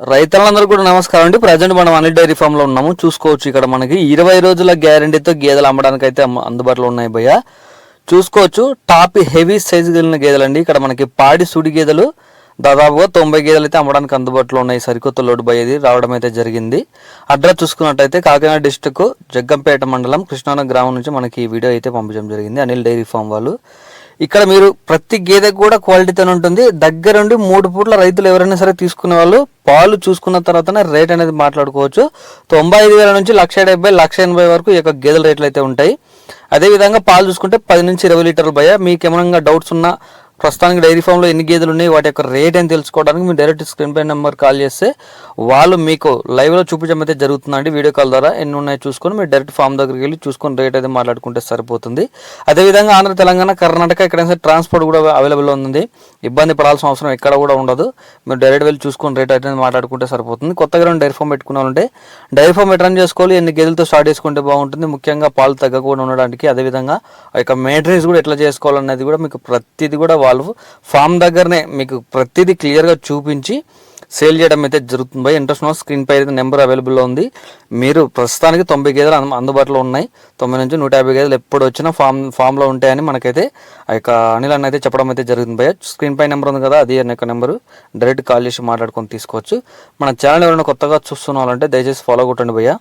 రైతులందరూ కూడా నమస్కారం అండి. ప్రజెంట్ మనం అనిల్ డైరీ ఫామ్లో ఉన్నాము. చూసుకోవచ్చు ఇక్కడ మనకి. ఇరవై రోజుల గ్యారంటీతో గేదెలు అమ్మడానికి అయితే అందుబాటులో ఉన్నాయి భయ్య. చూసుకోవచ్చు. టాప్ హెవీ సైజు కలిగిన గేదెలు అండి ఇక్కడ మనకి పాడి సుడి గేదెలు దాదాపుగా తొంభై గేదెలు అయితే అమ్మడానికి అందుబాటులో ఉన్నాయి. సరికొత్త లోడ్ బై ఇది రావడం అయితే జరిగింది. అడ్రస్ చూసుకున్నట్టయితే కాకినాడ డిస్టిక్ జగ్గంపేట మండలం కృష్ణానగర్ గ్రామం నుంచి మనకి ఈ వీడియో అయితే పంపించడం జరిగింది. అనిల్ డైరీ ఫామ్ వాళ్ళు. ఇక్కడ మీరు ప్రతి గేదెకు కూడా క్వాలిటీతో ఉంటుంది. దగ్గరుండి మూడు పూట్ల రైతులు ఎవరైనా సరే తీసుకునే వాళ్ళు పాలు చూసుకున్న తర్వాతనే రేట్ అనేది మాట్లాడుకోవచ్చు. తొంభై ఐదు వేల నుంచి లక్ష డెబ్బై లక్ష ఎనభై వరకు ఈ యొక్క గేదెల రేట్లు అయితే ఉంటాయి. అదేవిధంగా పాలు చూసుకుంటే పది నుంచి ఇరవై లీటర్లు భయ. మీకు ఏమైనా డౌట్స్ ఉన్నా ప్రస్తుతానికి డైరీ ఫామ్లో ఎన్ని గేదెలు ఉన్నాయి వాటి యొక్క రేట్ అని తెలుసుకోవడానికి మీరు డైరెక్ట్ స్క్రీన్ పై నెంబర్ కాల్ చేస్తే వాళ్ళు మీకు లైవ్లో చూపించడం అయితే జరుగుతుందండి. వీడియో కాల్ ద్వారా ఎన్ని ఉన్నాయో చూసుకొని మీరు డైరెక్ట్ ఫామ్ దగ్గరికి వెళ్ళి చూసుకొని రేట్ అయితే మాట్లాడుకుంటే సరిపోతుంది. అదేవిధంగా ఆంధ్ర తెలంగాణ కర్ణాటక ఎక్కడైనా ట్రాన్స్పోర్ట్ కూడా అవైలబుల్ ఉంది ఇబ్బంది పడాల్సిన అవసరం ఎక్కడ కూడా ఉండదు. మీరు డైరెక్ట్ వెళ్ళి చూసుకొని రేట్ అయితే మాట్లాడుకుంటే సరిపోతుంది. కొత్తగా రెండు డైరీ ఫామ్ పెట్టుకున్నారంటే డైరీ ఫామ్ ఎట్లా రన్ చేసుకోవాలి ఎన్ని గేదెలతో స్టార్ట్ చేసుకుంటే బాగుంటుంది ముఖ్యంగా పాలు తగ్గకుండా ఉండడానికి. అదేవిధంగా ఆ యొక్క మెయింటెనెన్స్ కూడా ఎట్లా చేసుకోవాలనేది కూడా మీకు ప్రతిదీ కూడా వాళ్ళు ఫామ్ దగ్గరనే మీకు ప్రతిదీ క్లియర్గా చూపించి సేల్ చేయడం అయితే జరుగుతుంది. బై ఇంట్రెస్ట్ ఉన్న స్క్రీన్ పై అయితే నెంబర్ అవైలబుల్లో ఉంది. మీరు ప్రస్తుతానికి తొంభై గేదెలు అందుబాటులో ఉన్నాయి. తొంభై నుంచి నూట యాభై గేదెలు ఎప్పుడు వచ్చినా ఫామ్ ఫామ్లో ఉంటాయని మనకైతే ఆ యొక్క అనిల్ అన్న అయితే చెప్పడం అయితే జరుగుతుంది బయ స్క్రీన్ పై నెంబర్ ఉంది కదా అది అనే యొక్క నెంబరు. డైరెక్ట్ కాల్ చేసి మాట్లాడుకొని తీసుకోవచ్చు. మన ఛానల్ ఎవరైనా కొత్తగా చూస్తున్న వాళ్ళంటే దయచేసి ఫాలో కొట్టండి భయ్యా.